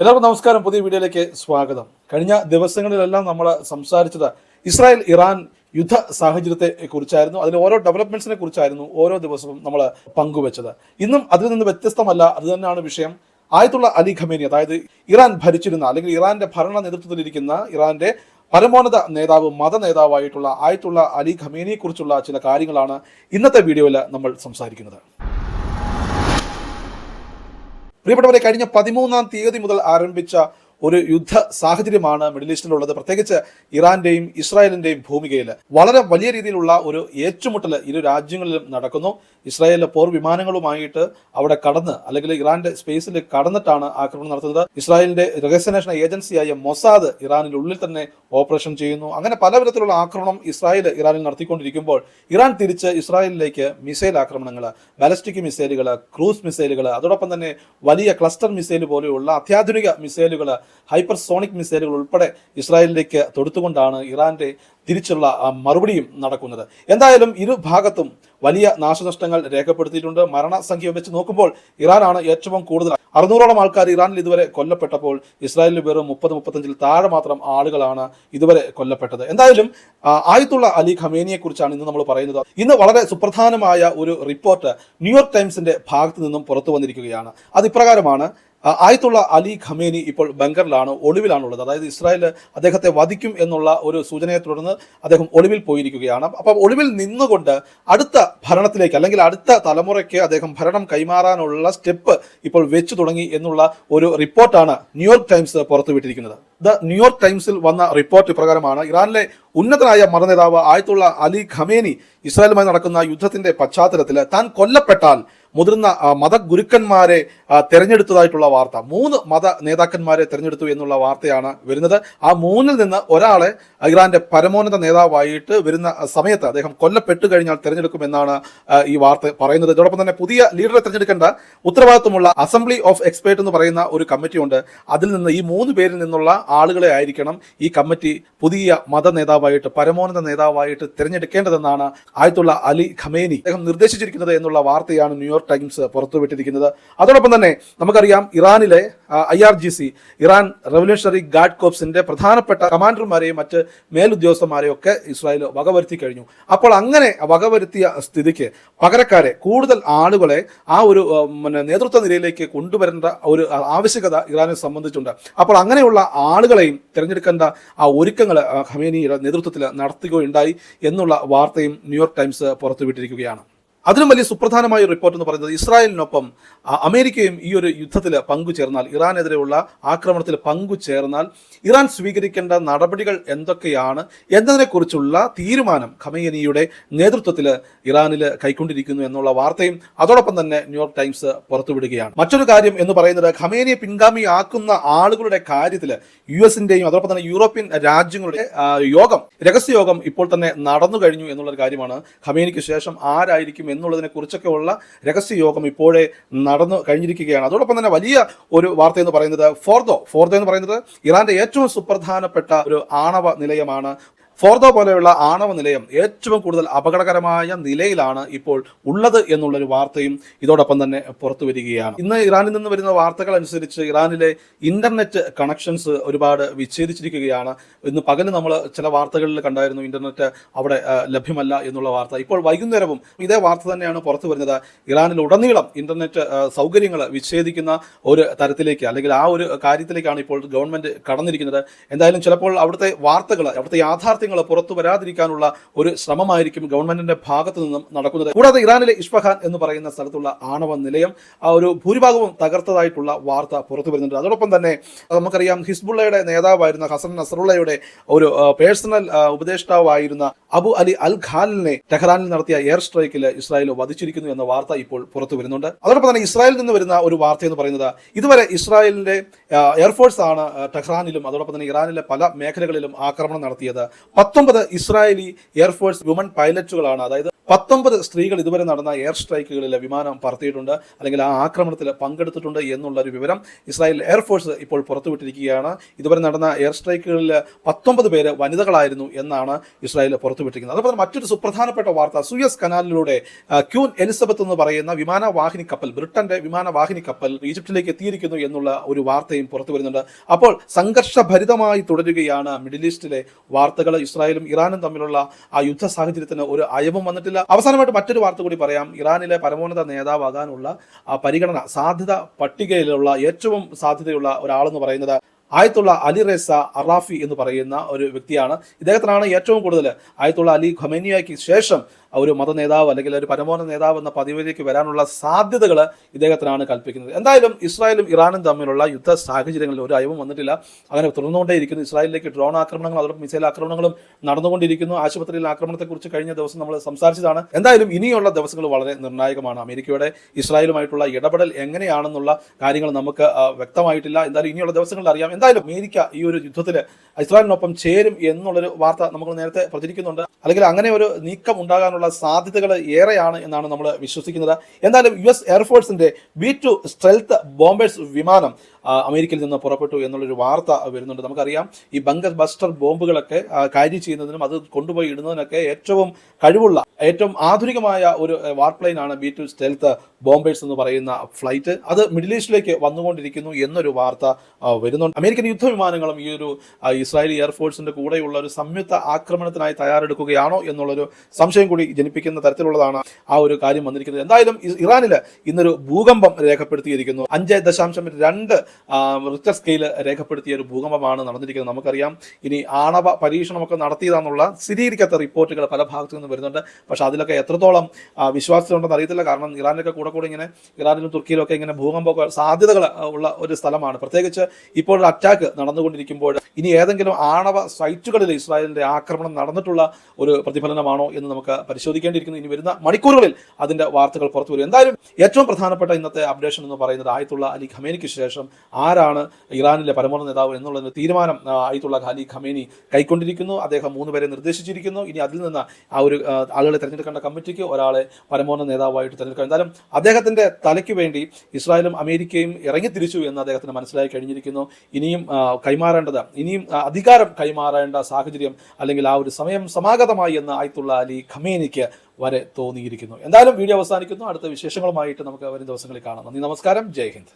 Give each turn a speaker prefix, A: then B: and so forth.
A: എല്ലാവർക്കും നമസ്കാരം. പുതിയ വീഡിയോയിലേക്ക് സ്വാഗതം. കഴിഞ്ഞ ദിവസങ്ങളിലെല്ലാം നമ്മൾ സംസാരിച്ചത് ഇസ്രായേൽ ഇറാൻ യുദ്ധ സാഹചര്യത്തെ കുറിച്ചായിരുന്നു അതിൽ ഓരോ ഡെവലപ്മെന്റ്സിനെ കുറിച്ചായിരുന്നു ഓരോ ദിവസവും നമ്മൾ പങ്കുവെച്ചത്. ഇന്നും അതിൽ നിന്ന് വ്യത്യസ്തമല്ല അത് തന്നെയാണ് വിഷയം. ആയത്തുള്ള അലി ഖമേനി അതായത് ഇറാൻ ഭരിച്ചിരുന്ന അല്ലെങ്കിൽ ഇറാന്റെ ഭരണ നേതൃത്വത്തിലിരിക്കുന്ന ഇറാന്റെ പരമോന്നത നേതാവ് മത നേതാവായിട്ടുള്ള ആയത്തുള്ള അലി ഖമേനിയെ കുറിച്ചുള്ള ചില കാര്യങ്ങളാണ് ഇന്നത്തെ വീഡിയോയിൽ നമ്മൾ സംസാരിക്കുന്നത്. പ്രിയപ്പെട്ടവരെ കഴിഞ്ഞ പതിമൂന്നാം തീയതി മുതൽ ആരംഭിച്ച ഒരു യുദ്ധ സാഹചര്യമാണ് മിഡിൽ ഈസ്റ്റിലുള്ളത്. പ്രത്യേകിച്ച് ഇറാന്റെയും ഇസ്രായേലിന്റെയും ഭൂമികയിൽ വളരെ വലിയ രീതിയിലുള്ള ഒരു ഏറ്റുമുട്ടൽ ഇരു രാജ്യങ്ങളിലും നടക്കുന്നു. ഇസ്രായേലിലെ പോർ വിമാനങ്ങളുമായിട്ട് അവിടെ കടന്ന് അല്ലെങ്കിൽ ഇറാന്റെ സ്പേസിൽ കടന്നിട്ടാണ് ആക്രമണം നടത്തുന്നത്. ഇസ്രായേലിന്റെ രഹസ്യാന്വേഷണ ഏജൻസിയായ മൊസാദ് ഇറാനിൽ ഉള്ളിൽ തന്നെ ഓപ്പറേഷൻ ചെയ്യുന്നു. അങ്ങനെ പലവിധത്തിലുള്ള ആക്രമണം ഇസ്രായേൽ ഇറാനിൽ നടത്തിക്കൊണ്ടിരിക്കുമ്പോൾ ഇറാൻ തിരിച്ച് ഇസ്രായേലിലേക്ക് മിസൈൽ ആക്രമണങ്ങൾ ബാലസ്റ്റിക് മിസൈലുകൾ ക്രൂസ് മിസൈലുകൾ അതോടൊപ്പം തന്നെ വലിയ ക്ലസ്റ്റർ മിസൈൽ പോലെയുള്ള അത്യാധുനിക മിസൈലുകൾ ഹൈപ്പർസോണിക് മിസൈലുകൾ ഉൾപ്പെടെ ഇസ്രായേലിലേക്ക് തൊടുത്തുകൊണ്ടാണ് ഇറാന്റെ തിരിച്ചുള്ള മറുപടിയും നടക്കുന്നത്. എന്തായാലും ഇരു ഭാഗത്തും വലിയ നാശനഷ്ടങ്ങൾ രേഖപ്പെടുത്തിയിട്ടുണ്ട്. മരണസംഖ്യ വെച്ച് നോക്കുമ്പോൾ ഇറാനാണ് ഏറ്റവും കൂടുതൽ. അറുന്നൂറോളം ആൾക്കാർ ഇറാനിൽ ഇതുവരെ കൊല്ലപ്പെട്ടപ്പോൾ ഇസ്രായേലിൽ വെറും മുപ്പത് മുപ്പത്തഞ്ചിൽ താഴെ മാത്രം ആളുകളാണ് ഇതുവരെ കൊല്ലപ്പെട്ടത്. എന്തായാലും ആയിത്തുള്ള അലി ഖമേനിയെ കുറിച്ചാണ് ഇന്ന് നമ്മൾ പറയുന്നത്. ഇന്ന് വളരെ സുപ്രധാനമായ ഒരു റിപ്പോർട്ട് ന്യൂയോർക്ക് ടൈംസിന്റെ ഭാഗത്ത് നിന്നും പുറത്തു വന്നിരിക്കുകയാണ്. അത് ഇപ്രകാരമാണ്. ആയത്തുള്ള അലി ഖമേനി ഇപ്പോൾ ബംഗറിലാണ് ഒളിവിലാണുള്ളത്. അതായത് ഇസ്രായേൽ അദ്ദേഹത്തെ വധിക്കും എന്നുള്ള ഒരു സൂചനയെ തുടർന്ന് അദ്ദേഹം ഒളിവിൽ പോയിരിക്കുകയാണ്. അപ്പം ഒളിവിൽ നിന്നുകൊണ്ട് അടുത്ത ഭരണത്തിലേക്ക് അല്ലെങ്കിൽ അടുത്ത തലമുറയ്ക്ക് അദ്ദേഹം ഭരണം കൈമാറാനുള്ള സ്റ്റെപ്പ് ഇപ്പോൾ വെച്ചു തുടങ്ങി എന്നുള്ള ഒരു റിപ്പോർട്ടാണ് ന്യൂയോർക്ക് ടൈംസ് പുറത്തുവിട്ടിരിക്കുന്നത്. ദ ന്യൂയോർക്ക് ടൈംസിൽ വന്ന റിപ്പോർട്ട് ഇപ്രകാരമാണ് ഇറാനിലെ ഉന്നതനായ മതനേതാവ് ആയത്തുള്ള അലി ഖമേനി ഇസ്രായേലുമായി നടക്കുന്ന യുദ്ധത്തിന്റെ പശ്ചാത്തലത്തിൽ താൻ കൊല്ലപ്പെട്ടാൽ മുതിർന്ന മതഗുരുക്കന്മാരെ തെരഞ്ഞെടുത്തതായിട്ടുള്ള വാർത്ത. മൂന്ന് മത നേതാക്കന്മാരെ തെരഞ്ഞെടുത്തു എന്നുള്ള വാർത്തയാണ് വരുന്നത്. ആ മൂന്നിൽ നിന്ന് ഒരാളെ ഇറാന്റെ പരമോന്നത നേതാവായിട്ട് വരുന്ന സമയത്ത് അദ്ദേഹം കൊല്ലപ്പെട്ടു കഴിഞ്ഞാൽ തെരഞ്ഞെടുക്കുമെന്നാണ് ഈ വാർത്ത പറയുന്നത്. ഇതോടൊപ്പം തന്നെ പുതിയ ലീഡറെ തെരഞ്ഞെടുക്കേണ്ട ഉത്തരവാദിത്വമുള്ള അസംബ്ലി ഓഫ് എക്സ്പേർട്ട് എന്ന് പറയുന്ന ഒരു കമ്മിറ്റിയുണ്ട്. അതിൽ നിന്ന് ഈ മൂന്ന് പേരിൽ നിന്നുള്ള ആളുകളെ ആയിരിക്കണം ഈ കമ്മിറ്റി പുതിയ മത നേതാവായിട്ട് പരമോന്നത നേതാവായിട്ട് തിരഞ്ഞെടുക്കേണ്ടതെന്നാണ് ആയത്തുള്ള അലി ഖമേനി അദ്ദേഹം നിർദ്ദേശിച്ചിരിക്കുന്നത് എന്നുള്ള വാർത്തയാണ് ന്യൂയോർക്ക് ടൈംസ് പുറത്തുവിട്ടിരിക്കുന്നത്. അതോടൊപ്പം തന്നെ നമുക്കറിയാം ഇറാനിലെ I R G C Iran revolutionary guard കോപ്സിന്റെ പ്രധാനപ്പെട്ട കമാൻഡർമാരെയും മറ്റ് മേലുദ്യോഗസ്ഥന്മാരെയും ഒക്കെ ഇസ്രായേൽ വകവരുത്തി കഴിഞ്ഞു. അപ്പോൾ അങ്ങനെ വകവരുത്തിയ സ്ഥിതിക്ക് പകരക്കാരെ കൂടുതൽ ആളുകളെ ആ ഒരു നേതൃത്വ നിരയിലേക്ക് കൊണ്ടുവരേണ്ട ഒരു ആവശ്യകത ഇറാനെ സംബന്ധിച്ചുണ്ട്. അപ്പോൾ അങ്ങനെയുള്ള ആളുകളെയും തിരഞ്ഞെടുക്കേണ്ട ആ ഒരുക്കങ്ങൾ ഖമേനിയുടെ നേതൃത്വത്തിൽ നടത്തുകയുണ്ടായി എന്നുള്ള വാർത്തയും ന്യൂയോർക്ക് ടൈംസ് പുറത്തുവിട്ടിരിക്കുകയാണ്. അതിലും വലിയ സുപ്രധാനമായ റിപ്പോർട്ട് എന്ന് പറയുന്നത് ഇസ്രായേലിനൊപ്പം അമേരിക്കയും ഈ ഒരു യുദ്ധത്തിൽ പങ്കുചേർന്നാൽ ഇറാനെതിരെയുള്ള ആക്രമണത്തിൽ പങ്കുചേർന്നാൽ ഇറാൻ സ്വീകരിക്കേണ്ട നടപടികൾ എന്തൊക്കെയാണ് എന്നതിനെക്കുറിച്ചുള്ള തീരുമാനം ഖമയനിയുടെ നേതൃത്വത്തിൽ ഇറാനിൽ കൈക്കൊണ്ടിരിക്കുന്നു എന്നുള്ള വാർത്തയും അതോടൊപ്പം തന്നെ ന്യൂയോർക്ക് ടൈംസ് പുറത്തുവിടുകയാണ്. മറ്റൊരു കാര്യം എന്ന് പറയുന്നത് ഖമേനിയെ പിൻഗാമിയാക്കുന്ന ആളുകളുടെ കാര്യത്തിൽ യു എസിന്റെയും അതോടൊപ്പം തന്നെ യൂറോപ്യൻ രാജ്യങ്ങളുടെ യോഗം രഹസ്യയോഗം ഇപ്പോൾ തന്നെ നടന്നു കഴിഞ്ഞു എന്നുള്ളൊരു കാര്യമാണ് ഖമേനിക്ക് ശേഷം ആരായിരിക്കും എന്നുള്ളതിനെ കുറിച്ചൊക്കെ ഉള്ള രഹസ്യ യോഗം ഇപ്പോഴേ നടന്നു കഴിഞ്ഞിരിക്കുകയാണ്. അതോടൊപ്പം തന്നെ വലിയ ഒരു വാർത്ത എന്ന് പറയുന്നത് ഫോർദോ. ഫോർദോ എന്ന് പറയുന്നത് ഇറാന്റെ ഏറ്റവും സുപ്രധാനപ്പെട്ട ഒരു ആണവ നിലയമാണ് ഫോർദോ പോലെയുള്ള ആണവ നിലയം ഏറ്റവും കൂടുതൽ അപകടകരമായ നിലയിലാണ് ഇപ്പോൾ ഉള്ളത് എന്നുള്ളൊരു വാർത്തയും ഇതോടൊപ്പം തന്നെ പുറത്തു വരികയാണ്. ഇന്ന് ഇറാനിൽ നിന്ന് വരുന്ന വാർത്തകൾ അനുസരിച്ച് ഇറാനിലെ ഇന്റർനെറ്റ് കണക്ഷൻസ് ഒരുപാട് വിച്ഛേദിച്ചിരിക്കുകയാണ്. ഇന്ന് പകൽ നമ്മൾ ചില വാർത്തകളിൽ കണ്ടായിരുന്നു ഇന്റർനെറ്റ് അവിടെ ലഭ്യമല്ല എന്നുള്ള വാർത്ത. ഇപ്പോൾ വൈകുന്നേരവും ഇതേ വാർത്ത തന്നെയാണ് പുറത്തു വരുന്നത്. ഇറാനിൽ ഉടനീളം ഇന്റർനെറ്റ് സൗകര്യങ്ങൾ വിച്ഛേദിക്കുന്ന ഒരു തരത്തിലേക്ക് അല്ലെങ്കിൽ ആ ഒരു കാര്യത്തിലേക്കാണ് ഇപ്പോൾ ഗവൺമെന്റ് കടന്നിരിക്കുന്നത്. എന്തായാലും ചിലപ്പോൾ അവിടുത്തെ വാർത്തകൾ അവിടുത്തെ യാഥാർത്ഥ്യങ്ങൾ പുറത്തു വരാതിരിക്കാനുള്ള ഒരു ശ്രമമായിരിക്കും ഗവൺമെന്റിന്റെ ഭാഗത്തു നിന്നും നടക്കുന്നത്. കൂടാതെ ഇറാനിലെ ഇഷ്ഫഹാൻ എന്ന് പറയുന്ന സ്ഥലത്തുള്ള ആണവ നിലയം ആ ഒരു ഭൂരിഭാഗവും തകർത്തതായിട്ടുള്ള വാർത്ത പുറത്തു വരുന്നുണ്ട്. അതോടൊപ്പം തന്നെ നമുക്കറിയാം ഹിസ്ബുള്ളയുടെ നേതാവായിരുന്ന ഹസൻ നസറുള്ളയുടെ ഒരു പേഴ്സണൽ ഉപദേഷ്ടാവായിരുന്ന അബു അലി അൽ ഖാലിനെ ടെഹ്റാനിൽ നടത്തിയ എയർ സ്ട്രൈക്കിൽ ഇസ്രായേൽ വധിച്ചിരിക്കുന്നു എന്ന വാർത്ത ഇപ്പോൾ പുറത്തു വരുന്നുണ്ട്. അതോടൊപ്പം തന്നെ ഇസ്രായേലിൽ നിന്ന് വരുന്ന ഒരു വാർത്ത എന്ന് പറയുന്നത് ഇതുവരെ ഇസ്രായേലിന്റെ എയർഫോഴ്സ് ആണ് ടെഹ്റാനിലും അതോടൊപ്പം തന്നെ ഇറാനിലെ പല മേഖലകളിലും ആക്രമണം നടത്തിയത്. പത്തൊമ്പത് ഇസ്രായേലി എയർഫോഴ്സ് വുമൺ പൈലറ്റുകളാണ് അതായത് പത്തൊമ്പത് സ്ത്രീകൾ ഇതുവരെ നടന്ന എയർ സ്ട്രൈക്കുകളിൽ വിമാനം പറത്തിയിട്ടുണ്ട്. അല്ലെങ്കിൽ ആ ആക്രമണത്തിൽ പങ്കെടുത്തിട്ടുണ്ട് എന്നുള്ള ഒരു വിവരം ഇസ്രായേൽ എയർഫോഴ്സ് ഇപ്പോൾ പുറത്തുവിട്ടിരിക്കുകയാണ്. ഇതുവരെ നടന്ന എയർ സ്ട്രൈക്കുകളിൽ പത്തൊമ്പത് പേര് വനിതകളായിരുന്നു എന്നാണ് ഇസ്രായേൽ പുറത്തുവിട്ടിരിക്കുന്നത്. അതുപോലെ മറ്റൊരു സുപ്രധാനപ്പെട്ട വാർത്ത സുയസ് കനാലിലൂടെ ക്യൂൻ എലിസബത്ത് എന്ന് പറയുന്ന വിമാനവാഹിനി കപ്പൽ ബ്രിട്ടന്റെ വിമാനവാഹിനി കപ്പൽ ഈജിപ്തിലേക്ക് എത്തിയിരിക്കുന്നു എന്നുള്ള ഒരു വാർത്തയും പുറത്തു വരുന്നുണ്ട് അപ്പോൾ സംഘർഷഭരിതമായി തുടരുകയാണ് മിഡിൽ ഈസ്റ്റിലെ വാർത്തകൾ. ഇസ്രായേലും ഇറാനും തമ്മിലുള്ള ആ യുദ്ധ സാഹചര്യത്തിന് ഒരു അയവും വന്നിട്ടില്ല. അവസാനമായിട്ട് മറ്റൊരു വാർത്ത കൂടി പറയാം. ഇറാനിലെ പരമോന്നത നേതാവാകാനുള്ള ആ പരിഗണന സാധ്യത പട്ടികയിലുള്ള ഏറ്റവും സാധ്യതയുള്ള ഒരാളെന്ന് പറയുന്നത് ആയത്തുള്ള അലി റേസ അറാഫി എന്ന് പറയുന്ന ഒരു വ്യക്തിയാണ്. ഇദ്ദേഹത്തിനാണ് ഏറ്റവും കൂടുതൽ ആയത്തുള്ള അലി ഖമേനിയയ്ക്ക് ശേഷം ഒരു മത നേതാവ് അല്ലെങ്കിൽ ഒരു പരമോന്നത നേതാവ് എന്ന പദവിയിലേക്ക് വരാനുള്ള സാധ്യതകൾ ഇദ്ദേഹത്തിനാണ് കൽപ്പിക്കുന്നത്. എന്തായാലും ഇസ്രായേലും ഇറാനും തമ്മിലുള്ള യുദ്ധ സാഹചര്യങ്ങളിൽ ഒരു അയവും വന്നിട്ടില്ല. അങ്ങനെ തുടർന്നുകൊണ്ടേയിരിക്കുന്നു. ഇസ്രായേലിലേക്ക് ഡ്രോൺ ആക്രമണങ്ങളും അതോടൊപ്പം മിസൈൽ ആക്രമണങ്ങളും നടന്നുകൊണ്ടിരിക്കുന്നു. ആശുപത്രിയിൽ ആക്രമണത്തെക്കുറിച്ച് കഴിഞ്ഞ ദിവസം നമ്മൾ സംസാരിച്ചതാണ്. എന്തായാലും ഇനിയുള്ള ദിവസങ്ങൾ വളരെ നിർണായകമാണ്. അമേരിക്കയുടെ ഇസ്രായേലുമായിട്ടുള്ള ഇടപെടൽ എങ്ങനെയാണെന്നുള്ള കാര്യങ്ങൾ നമുക്ക് വ്യക്തമായിട്ടില്ല. എന്തായാലും ഇനിയുള്ള ദിവസങ്ങളിൽ അറിയാം. എന്തായാലും അമേരിക്ക ഈ ഒരു യുദ്ധത്തിൽ ഇസ്രായേലിനൊപ്പം ചേരും എന്നുള്ളൊരു വാർത്ത നമ്മൾ നേരത്തെ പ്രചരിക്കുന്നുണ്ട്. അല്ലെങ്കിൽ അങ്ങനെ ഒരു നീക്കം ഉണ്ടാകാനുള്ള സാധ്യതകൾ ഏറെയാണ് എന്നാണ് നമ്മൾ വിശ്വസിക്കുന്നത്. എന്തായാലും യു എസ് എയർഫോഴ്സിന്റെ ബി ടു സ്ട്രെൽത്ത് ബോംബേഴ്സ് വിമാനം അമേരിക്കയിൽ നിന്ന് പുറപ്പെട്ടു എന്നുള്ളൊരു വാർത്ത വരുന്നുണ്ട്. നമുക്കറിയാം ഈ ബങ്കർ ബസ്റ്റർ ബോംബുകളൊക്കെ കാര്യം ചെയ്യുന്നതിനും അത് കൊണ്ടുപോയി ഇടുന്നതിനൊക്കെ ഏറ്റവും കഴിവുള്ള ഏറ്റവും ആധുനികമായ ഒരു വാർപ്ലെയിൻ ആണ് ബി ടു സ്റ്റെൽത്ത് ബോംബേഴ്സ് എന്ന് പറയുന്ന ഫ്ലൈറ്റ്. അത് മിഡിൽ ഈസ്റ്റിലേക്ക് വന്നുകൊണ്ടിരിക്കുന്നു എന്നൊരു വാർത്ത വരുന്നുണ്ട്. അമേരിക്കൻ യുദ്ധവിമാനങ്ങളും ഈ ഒരു ഇസ്രായേലി എയർഫോഴ്സിന്റെ കൂടെയുള്ള ഒരു സംയുക്ത ആക്രമണത്തിനായി തയ്യാറെടുക്കുകയാണോ എന്നുള്ളൊരു സംശയം കൂടി ജനിപ്പിക്കുന്ന തരത്തിലുള്ളതാണ് ആ ഒരു കാര്യം വന്നിരിക്കുന്നത്. എന്തായാലും ഇറാനിൽ ഇന്നൊരു ഭൂകമ്പം രേഖപ്പെടുത്തിയിരിക്കുന്നു. അഞ്ച് ദശാംശം രണ്ട് റിക്ടർ സ്കെയിൽ രേഖപ്പെടുത്തിയ ഒരു ഭൂകമ്പമാണ് നടന്നിരിക്കുന്നത്. നമുക്കറിയാം ഇനി ആണവ പരീക്ഷണമൊക്കെ നടത്തിയതാണെന്നുള്ള സ്ഥിരീകരിക്കാത്ത റിപ്പോർട്ടുകൾ പല ഭാഗത്തു നിന്ന് വരുന്നുണ്ട്. പക്ഷെ അതിലൊക്കെ എത്രത്തോളം ആ, വിശ്വാസ്യതയുണ്ടെന്ന് അറിയത്തില്ല. കാരണം ഇറാനിലൊക്കെ കൂടെ കൂടെ ഇങ്ങനെ ഇറാനിലും തുർക്കിയിലും ഒക്കെ ഇങ്ങനെ ഭൂകമ്പമൊക്കെ സാധ്യതകൾ ഉള്ള ഒരു സ്ഥലമാണ്. പ്രത്യേകിച്ച് ഇപ്പോൾ ഒരു അറ്റാക്ക് നടന്നുകൊണ്ടിരിക്കുമ്പോൾ ഇനി ഏതെങ്കിലും ആണവ സൈറ്റുകളിൽ ഇസ്രായേലിന്റെ ആക്രമണം നടന്നിട്ടുള്ള ഒരു പ്രതിഫലനമാണോ എന്ന് നമുക്ക് പരിശോധിക്കേണ്ടിയിരിക്കുന്നു. ഇനി വരുന്ന മണിക്കൂറുകളിൽ അതിന്റെ വാർത്തകൾ പുറത്തു വരും. എന്തായാലും ഏറ്റവും പ്രധാനപ്പെട്ട ഇന്നത്തെ അപ്ഡേഷൻ എന്ന് പറയുന്നത് ആയത്തുള്ള അലി ഖമേനിക്ക് ശേഷം ആരാണ് ഇറാനിലെ പരമോന്നത നേതാവ് എന്നുള്ള തീരുമാനം ആയിട്ടുള്ള ഖാലി ഖമേനി കൈക്കൊണ്ടിരിക്കുന്നു. അദ്ദേഹം മൂന്ന് പേരെ നിർദ്ദേശിച്ചിരിക്കുന്നു. ഇനി അതിൽ നിന്ന് ആ ഒരു ആളുകളെ തിരഞ്ഞെടുക്കേണ്ട കമ്മിറ്റിക്ക് ഒരാളെ പരമോന്നത നേതാവായിട്ട് തിരഞ്ഞെടുക്കാം എന്തായാലും അദ്ദേഹത്തിന്റെ തലയ്ക്ക് വേണ്ടി ഇസ്രായേലും അമേരിക്കയും ഇറങ്ങിത്തിരിച്ചു എന്ന് അദ്ദേഹത്തിന് മനസ്സിലായി കഴിഞ്ഞിരിക്കുന്നു. ഇനിയും കൈമാറേണ്ടത് ഇനിയും അധികാരം കൈമാറേണ്ട സാഹചര്യം അല്ലെങ്കിൽ ആ ഒരു സമയം സമാഗതമായി എന്ന് ആയിത്തുള്ള അലി ഖമേനിക്ക് വരെ തോന്നിയിരിക്കുന്നു. എന്തായാലും വീഡിയോ അവസാനിക്കുന്നു. അടുത്ത വിശേഷങ്ങളുമായിട്ട് നമുക്ക് വരും ദിവസങ്ങളിൽ കാണാം. നന്ദി നമസ്കാരം. ജയ് ഹിന്ദ്.